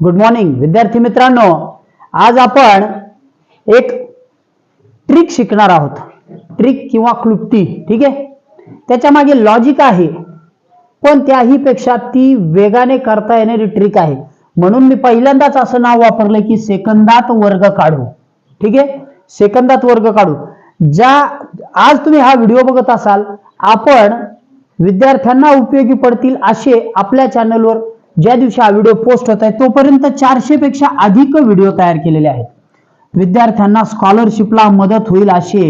Good morning विद्यार्थी मित्रांनो. आज आपण एक ट्रिक शिकणार आहोत. ट्रिक किंवा क्लुप्ती ठीक आहे? त्याच्यामागे लॉजिक आहे. पण त्याही पेक्षा ती वेगाने करता येणारी ट्रिक आहे. म्हणून मी पहिल्यांदाच असं नाव वापरलंय की सेकंदात वर्ग काढू. ठीक आहे? सेकंदात वर्ग काढू. ज्या आज तुम्ही हा व्हिडिओ बघत असाल आपण विद्यार्थ्यांना उपयोगी पडतील असे आपल्या चॅनलवर ज्या दिवशी हा व्हिडिओ पोस्ट होत आहे तोपर्यंत चारशे पेक्षा अधिक व्हिडिओ तयार केलेले आहेत. विद्यार्थ्यांना स्कॉलरशिपला मदत होईल असे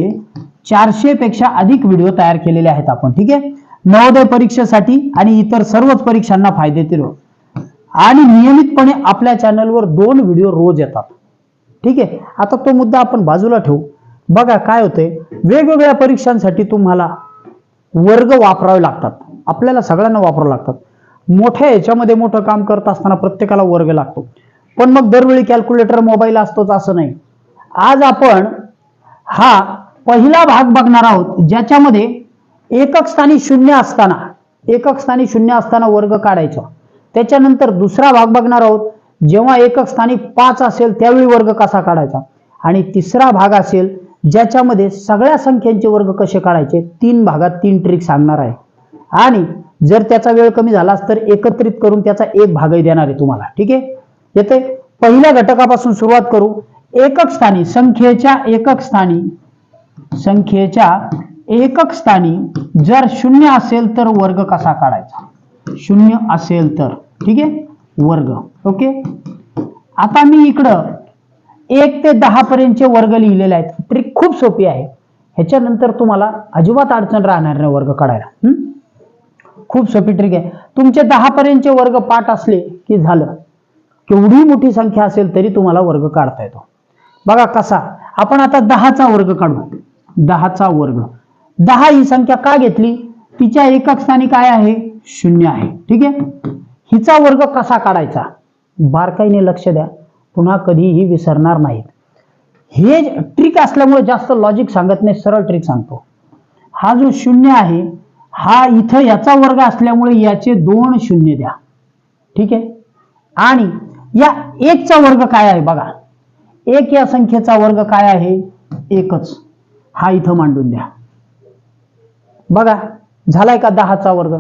चारशे पेक्षा अधिक व्हिडिओ तयार केलेले आहेत आपण ठीक आहे? नवोदय परीक्षेसाठी आणि इतर सर्वच परीक्षांना फायदेतील आणि नियमितपणे आपल्या चॅनलवर दोन व्हिडिओ रोज येतात. ठीक आहे? आता तो मुद्दा आपण बाजूला ठेवू. बघा काय होतंय. वेगवेगळ्या परीक्षांसाठी तुम्हाला वर्ग वापरावे लागतात. आपल्याला सगळ्यांना वापरावे लागतात. मोठ्या याच्यामध्ये मोठं काम करत असताना प्रत्येकाला वर्ग लागतो. पण मग दरवेळी कॅल्क्युलेटर मोबाईल असतोच असं नाही. आज आपण हा पहिला भाग बघणार आहोत ज्याच्यामध्ये एकक स्थानी शून्य असताना एकक स्थानी शून्य असताना वर्ग काढायचा. त्याच्यानंतर दुसरा भाग बघणार आहोत जेव्हा एकक स्थानी पाच असेल त्यावेळी वर्ग कसा काढायचा? आणि तिसरा भाग असेल ज्याच्यामध्ये सगळ्या संख्यांचे वर्ग कसे काढायचे? तीन भागात तीन ट्रिक सांगणार आहे. आणि जर त्याचा वेळ कमी झालाच तर एकत्रित करून त्याचा एक भागही देणार आहे तुम्हाला. ठीक आहे? येते पहिल्या घटकापासून सुरुवात करू. एकक स्थानी संख्येच्या एकक स्थानी संख्येच्या एकक स्थानी जर शून्य असेल तर वर्ग कसा काढायचा? शून्य असेल तर. ठीक आहे? वर्ग. ओके? आता मी इकडं एक ते दहा पर्यंतचे वर्ग लिहिलेले आहेत. ट्रिक खूप सोपी आहे. ह्याच्यानंतर तुम्हाला अजिबात अडचण राहणार नाही वर्ग काढायला. खूप सोपी ट्रिक आहे. तुमचे दहापर्यंतचे वर्ग पाठ असले की झालं. केवढी मोठी संख्या असेल तरी तुम्हाला वर्ग काढता येतो. बघा कसा. आपण आता दहाचा वर्ग काढू. दहाचा वर्ग. दहा ही संख्या का घेतली? तिच्या एकक स्थानी काय आहे? शून्य आहे. ठीक आहे? हिचा वर्ग कसा काढायचा? बारकाईने लक्ष द्या. पुन्हा कधीही विसरणार नाहीत. हे ट्रिक असल्यामुळे जास्त लॉजिक सांगत नाही सरळ ट्रिक सांगतो. हा जो शून्य आहे हा इथं याचा वर्ग असल्यामुळे याचे दोन शून्य द्या. ठीक आहे? आणि या एकचा वर्ग काय आहे बघा? एक या संख्येचा वर्ग काय आहे? एकच. हा इथं मांडून द्या. बघा झालाय का दहाचा वर्ग?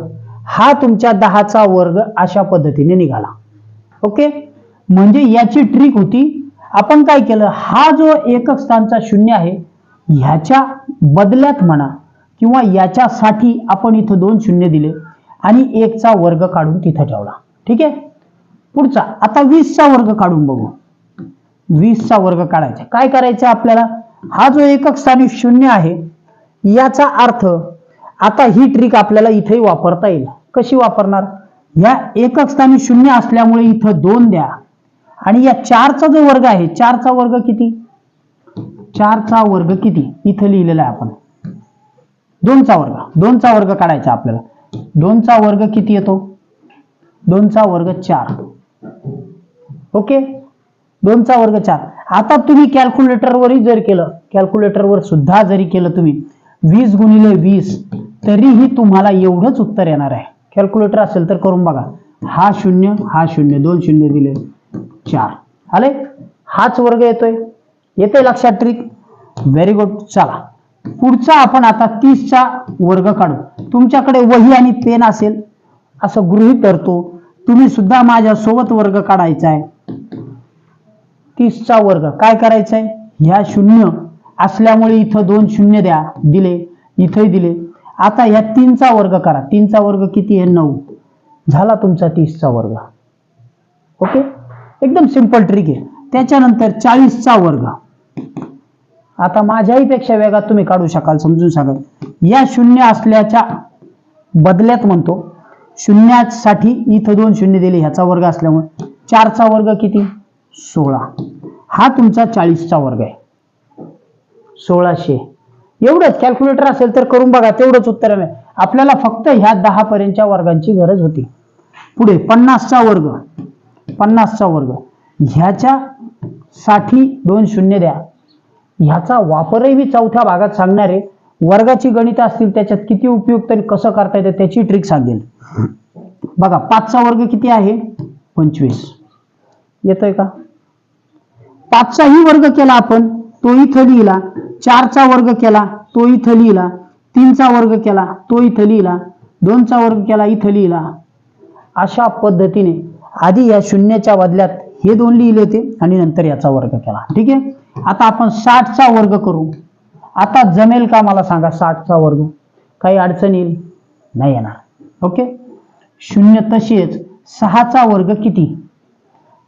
हा तुमच्या दहाचा वर्ग अशा पद्धतीने निघाला. ओके? म्हणजे याची ट्रिक होती आपण काय केलं? हा जो एकक स्थानचा शून्य आहे ह्याच्या बदल्यात म्हणा किंवा याच्यासाठी आपण इथं दोन शून्य दिले आणि एकचा वर्ग काढून तिथं ठेवला. ठीक आहे? पुढचा. आता वीसचा वर्ग काढून बघू. वीसचा वर्ग काढायचा. काय करायचं आपल्याला? हा जो एकक स्थानी शून्य आहे याचा अर्थ आता ही ट्रिक आपल्याला इथेही वापरता येईल. कशी वापरणार? या एकक स्थानी शून्य असल्यामुळे इथं दोन द्या. आणि या चारचा जो वर्ग आहे चारचा वर्ग किती? चारचा वर्ग किती? इथं लिहिलेला आहे आपण. दोनचा वर्ग. दोनचा वर्ग काढायचा आपल्याला. दोनचा वर्ग किती येतो? दोनचा वर्ग चार. ओके? दोनचा वर्ग चार. आता तुम्ही कॅल्क्युलेटरवरही जर केलं कॅल्क्युलेटरवर सुद्धा जरी केलं तुम्ही वीस गुणिले वीस तरीही तुम्हाला एवढंच उत्तर येणार आहे. कॅल्क्युलेटर असेल तर करून बघा. हा शून्य हा शून्य दोन शून्य दिले चार. आले? हाच वर्ग येतोय. येते लक्षात ट्रिक व्हेरी गुड चला. पुढचा आपण आता तीसचा वर्ग काढू. तुमच्याकडे वही आणि पेन असेल असं गृहीत धरतो. तुम्ही सुद्धा माझ्या सोबत वर्ग काढायचा आहे. तीसचा वर्ग काय करायचा आहे ह्या शून्य असल्यामुळे इथं दोन शून्य द्या दिले इथंही दिले. आता ह्या तीनचा वर्ग करा. तीनचा वर्ग किती आहे? नऊ. झाला तुमचा तीसचा वर्ग. ओके? एकदम सिंपल ट्रिक आहे. त्याच्यानंतर चाळीसचा वर्ग. आता माझ्याही पेक्षा वेगात तुम्ही काढू शकाल समजून सांगा या शून्य असल्याच्या बदल्यात म्हणतो शून्यासाठी इथं दोन शून्य दिले ह्याचा वर्ग असल्यामुळे. चारचा वर्ग किती? सोळा. हा तुमचा चाळीसचा वर्ग आहे. सोळाशे. एवढंच कॅल्क्युलेटर असेल तर करून बघा तेवढंच उत्तर आहे. आपल्याला फक्त ह्या दहा पर्यंतच्या वर्गांची गरज होती. पुढे पन्नासचा वर्ग. पन्नासचा वर्ग. ह्याच्या साठी दोन शून्य द्या. ह्याचा वापरही मी चौथ्या भागात सांगणार आहे. वर्गाची गणित असतील त्याच्यात किती उपयुक्त आणि कसं करता येतं त्याची ट्रिक सांगेल. बघा पाचचा वर्ग किती आहे? पंचवीस. येतोय का? पाचचाही वर्ग केला आपण तो इथं लिहिला. चारचा वर्ग केला तो इथं लिहिला. तीनचा वर्ग केला तो इथं लिहिला. दोनचा वर्ग केला इथं लिहिला. अशा पद्धतीने आधी या शून्याच्या बदल्यात हे दोन लिहिले होते आणि नंतर याचा वर्ग केला. ठीक आहे? आता आपण साठचा वर्ग करू. आता जमेल का मला सांगा साठचा वर्ग? काही अडचण येईल? नाही येणार. ओके? शून्य तसेच सहाचा वर्ग किती?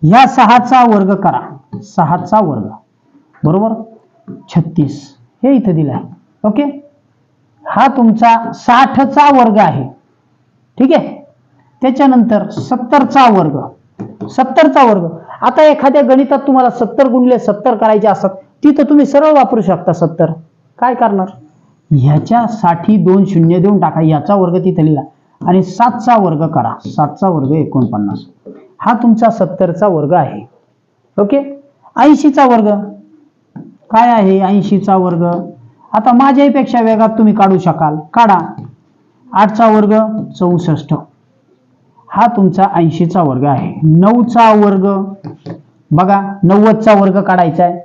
या सहाचा वर्ग करा. सहाचा वर्ग. बरोबर? छत्तीस. हे इथं दिलं आहे. ओके? हा तुमचा साठचा वर्ग आहे. ठीक आहे? त्याच्यानंतर सत्तरचा वर्ग. सत्तरचा वर्ग. आता एखाद्या गणितात तुम्हाला सत्तर गुणले सत्तर करायचे असतात तिथं तुम्ही सरळ वापरू शकता सत्तर. काय करणार? ह्याच्यासाठी दोन शून्य देऊन टाका याचा वर्ग तिथे लिहिला. आणि सातचा वर्ग करा. सातचा वर्ग एकोणपन्नास. हा तुमचा सत्तरचा वर्ग आहे. ओके? ऐंशीचा वर्ग. काय आहे ऐंशीचा वर्ग? आता माझ्यापेक्षा वेगात तुम्ही काढू शकाल. काढा. आठचा वर्ग चौसष्ट. हा तुमचा ऐंशीचा वर्ग आहे. नऊचा वर्ग बघा नव्वदचा वर्ग काढायचा आहे.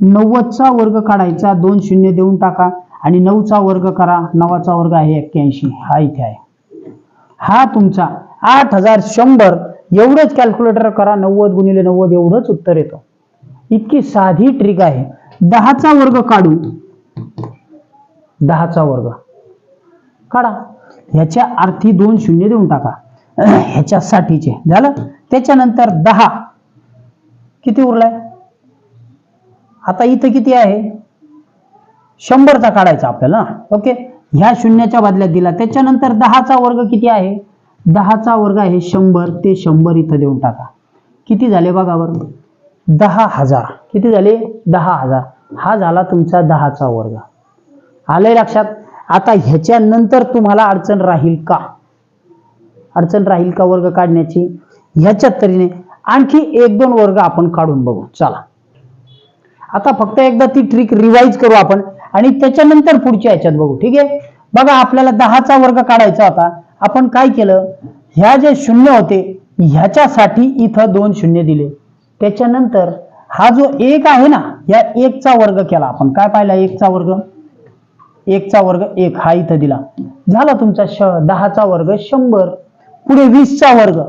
नव्वदचा वर्ग काढायचा दोन शून्य देऊन टाका आणि नऊचा वर्ग करा. नवाचा वर्ग आहे एक्क्याऐंशी. हा इथे आहे. हा तुमचा आठ हजार शंभर. एवढंच कॅल्क्युलेटर करा. नव्वद गुणिले नव्वद एवढंच उत्तर येतं. इतकी साधी ट्रिक आहे. दहाचा वर्ग काढू. दहाचा वर्ग. काढा. ह्याच्या अर्थी दोन शून्य देऊन टाका. ह्याच्यासाठीचे. झालं? त्याच्यानंतर दहा. किती उरलाय? आता इथं किती आहे? शंभरचा काढायचा आपल्याला. ओके? ह्या शून्याच्या बदल्यात दिला. त्याच्यानंतर दहाचा वर्ग किती आहे? दहाचा वर्ग आहे शंभर. ते शंभर इथं देऊन टाका. किती झाले बघा बरं? दहा हजार. किती झाले? दहा हजार. हा झाला तुमचा दहाचा वर्ग. आलंय लक्षात? आता ह्याच्यानंतर तुम्हाला अडचण राहील का? अडचण राहील का वर्ग काढण्याची? ह्याच्यात तरीने आणखी एक दोन वर्ग आपण काढून बघू. चला. आता फक्त एकदा ती ट्रिक रिवाइज करू आपण आणि त्याच्यानंतर पुढच्या ह्याच्यात बघू. ठीक आहे? बघा आपल्याला दहाचा वर्ग काढायचा होता. आपण काय केलं? ह्या जे शून्य होते ह्याच्यासाठी इथं दोन शून्य दिले. त्याच्यानंतर हा जो एक आहे ना या एकचा वर्ग केला. आपण काय पाहिला? एकचा वर्ग? एकचा वर्ग एक हा इथं दिला. झाला तुमचा श दहाचा वर्ग शंभर. पुढे वीसचा वर्ग.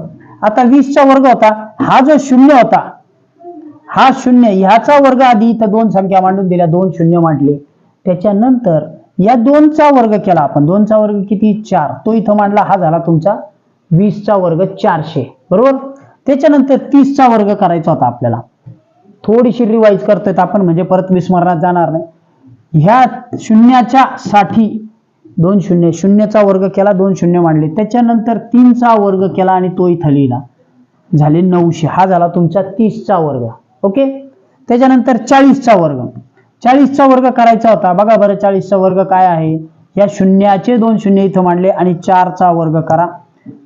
आता वीसचा वर्ग होता हा जो शून्य होता हा शून्य ह्याचा वर्ग आधी इथं दोन संख्या मांडून दिल्या दोन शून्य मांडले. त्याच्यानंतर या दोनचा वर्ग केला आपण. दोनचा वर्ग किती? चार. तो इथं मांडला हा झाला तुमचा वीसचा वर्ग चारशे. बरोबर? त्याच्यानंतर तीसचा वर्ग करायचा होता आपल्याला. थोडीशी रिवाईज करतोय आपण म्हणजे परत विस्मरणात जाणार नाही. ह्या शून्याच्या साठी दोन शून्य शून्यचा वर्ग केला दोन शून्य मांडले. त्याच्यानंतर तीनचा वर्ग केला आणि तो इथं लिहिला. झाले नऊशे. हा झाला तुमचा तीसचा वर्ग. ओके? त्याच्यानंतर चाळीसचा वर्ग. चाळीसचा वर्ग करायचा होता. बघा बरं चाळीसचा वर्ग काय आहे? या शून्याचे दोन शून्य इथं मांडले आणि चारचा वर्ग करा.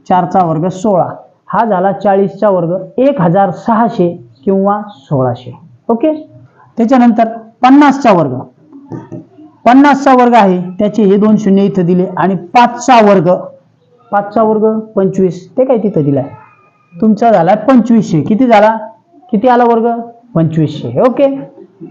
चारचा वर्ग सोळा. हा झाला चाळीसचा वर्ग. एक हजार सहाशे किंवा सोळाशे. ओके? त्याच्यानंतर पन्नासचा वर्ग. पन्नासचा वर्ग आहे. त्याचे हे दोन शून्य इथं दिले आणि पाचचा वर्ग पाचचा वर्ग पंचवीस ते काय तिथं दिलाय? तुमचा झाला पंचवीसशे. किती झाला? किती आला वर्ग? पंचवीसशे. ओके.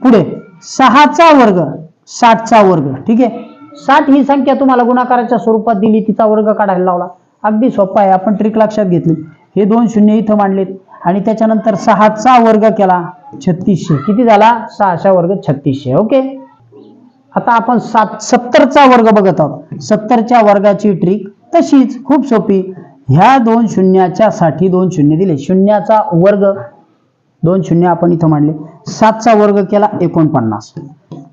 पुढे. सहाचा वर्ग साठचा वर्ग. ठीक आहे? साठ ही संख्या तुम्हाला गुणाकाराच्या स्वरूपात दिली. तिचा वर्ग काढायला लावला. अगदी सोपा आहे. आपण ट्रिक लक्षात घेतली. हे दोन शून्य इथं मांडलेत. आणि त्याच्यानंतर सहाचा वर्ग केला छत्तीसशे. किती झाला? सहाचा वर्ग छत्तीसशे. ओके? आता आपण सात सत्तरचा वर्ग बघत आहोत. सत्तरच्या वर्गाची ट्रिक तशीच खूप सोपी. ह्या दोन शून्याच्या साठी दोन शून्य दिले. शून्याचा वर्ग दोन शून्य आपण इथं मांडले. सातचा वर्ग केला एकोणपन्नास.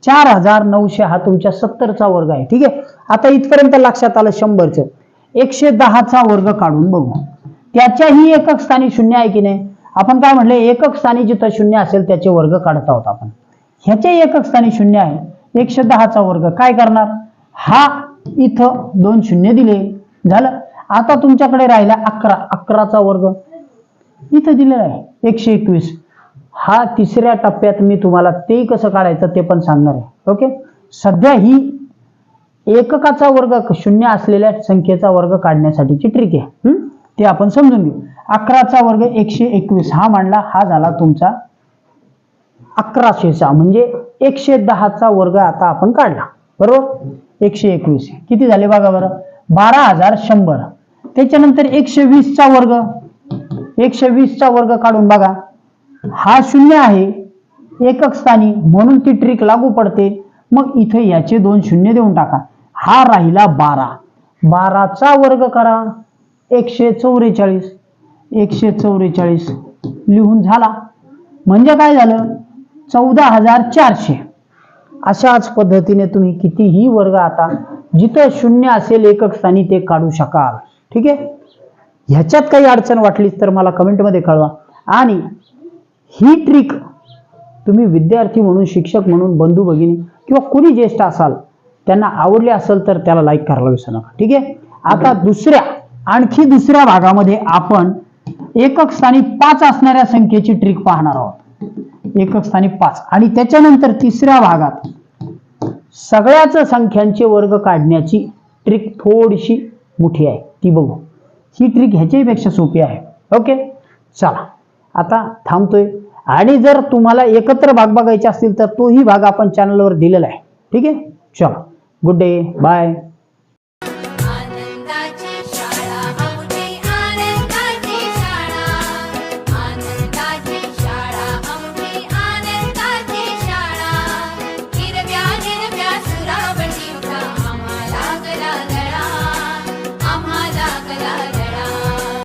चार हजार नऊशे हा तुमच्या सत्तरचा वर्ग आहे. ठीक आहे? आता इथपर्यंत लक्षात आलं शंभरचं. एकशे दहाचा वर्ग काढून बघू. त्याच्याही एकक स्थानी शून्य आहे की नाही? आपण काय म्हटलं एकक स्थानी जिथं शून्य असेल त्याचे वर्ग काढत आहोत आपण. ह्याच्या एकक स्थानी शून्य आहे. एकशे दहाचा वर्ग. काय करणार? हा इथं दोन शून्य दिले. झालं? आता तुमच्याकडे राहिला अकरा. अकराचा वर्ग. इथं दिलेला आहे. एकशे एकवीस. हा तिसऱ्या टप्प्यात मी तुम्हाला ते कसं काढायचं ते पण सांगणार आहे. ओके? सध्या ही एककाचा वर्ग शून्य असलेल्या संख्येचा वर्ग काढण्यासाठीची ट्रिक आहे. हम्म? ते आपण समजून घेऊ. अकराचा वर्ग एकशे एकवीस. हा मांडला. हा झाला तुमचा अकराशेचा. म्हणजे एकशे दहाचा वर्ग आता आपण काढला. बरोबर? एकशे एकवीस. किती झाले बघा बरं? बारा हजार शंभर. त्याच्यानंतर एकशे वीसचा वर्ग. एकशे वीसचा वर्ग काढून बघा. हा शून्य आहे. एकक स्थानी म्हणून ती ट्रिक लागू पडते. मग इथे याचे दोन शून्य देऊन टाका. हा राहिला बारा. बाराचा वर्ग करा. एकशे चौवेचाळीस. एकशे चौवेचाळीस लिहून झाला. म्हणजे काय झालं? चौदा हजार चारशे. अशाच पद्धतीने तुम्ही कितीही वर्ग आता जिथं शून्य असेल एकक स्थानी ते काढू शकाल. ठीक आहे? ह्याच्यात काही अडचण वाटलीच तर मला कमेंटमध्ये कळवा. आणि ही ट्रिक तुम्ही विद्यार्थी म्हणून शिक्षक म्हणून बंधू भगिनी किंवा कोणी ज्येष्ठ असाल त्यांना आवडले असेल तर त्याला लाईक करायला विसरू नका. ठीक आहे? आता दुसऱ्या आणखी दुसऱ्या भागामध्ये आपण एकक स्थानी पाच असणाऱ्या संख्येची ट्रिक पाहणार आहोत. एकक स्थानी पाच. आणि त्याच्यानंतर तिसऱ्या भागात सगळ्याच संख्यांचे वर्ग काढण्याची ट्रिक थोडीशी मोठी आहे. ती बघू. ही ट्रिक ह्याच्याही पेक्षा सोपी आहे. ओके चला. आता थांबतोय. आणि जर तुम्हाला एकत्र भाग बघायचे असतील तर तोही भाग आपण चॅनलवर दिलेला आहे. ठीक आहे? चला. Good day bye